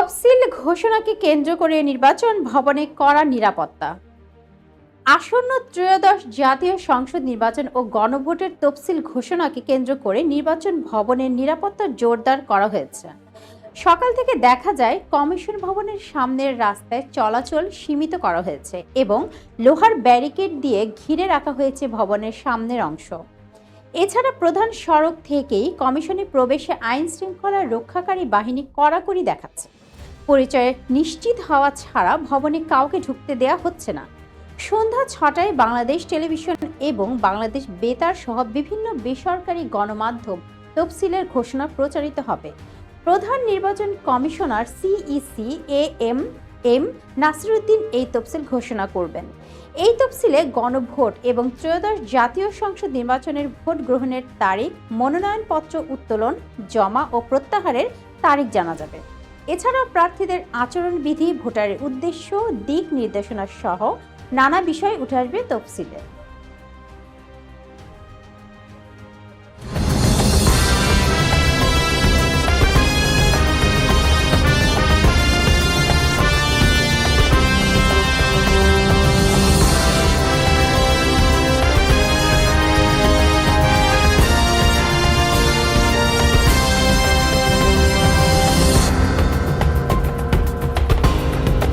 তফসিল ঘোষণাকে কেন্দ্র করে নির্বাচন ভবনে কড়া নিরাপত্তা। আসন্ন ত্রয়োদশ জাতীয় সংসদ নির্বাচন ও গণভোটের তফসিল ঘোষণাকে কেন্দ্র করে নির্বাচন ভবনের নিরাপত্তা জোরদার করা হয়েছে। সকাল থেকে দেখা যায়, কমিশন ভবনের সামনের রাস্তায় চলাচল সীমিত করা হয়েছে এবং লোহার ব্যারিকেড দিয়ে ঘিরে রাখা হয়েছে ভবনের সামনের অংশ। এছাড়া প্রধান সড়ক থেকেই কমিশনে প্রবেশে আইন শৃঙ্খলা রক্ষাকারী বাহিনী কড়াকড়ি দেখাচ্ছে। পরিচয় নিশ্চিত হওয়া ছাড়া ভবনে কাউকে ঢুকতে দেয়া হচ্ছে না। সন্ধ্যা ছটায় বাংলাদেশ টেলিভিশন এবং বাংলাদেশ বেতার সহ বিভিন্ন বেসরকারি গণমাধ্যম তফসিলের ঘোষণা প্রচারিত হবে। প্রধান নির্বাচন commissioner CEC A M M Nasiruddin এই তফসিল ঘোষণা করবেন। এই তফসিলে গণভোট এবং ত্রয়োদশ জাতীয় সংসদ নির্বাচনের ভোট গ্রহণের তারিখ, মনোনয়নপত্র উত্তোলন, জমা ও প্রত্যাহারের তারিখ জানা যাবে। এছাড়াও প্রার্থীদের আচরণবিধি ভোটারের উদ্দেশ্য দিক নির্দেশনা সহ নানা বিষয় উঠে আসবে তফসিলে।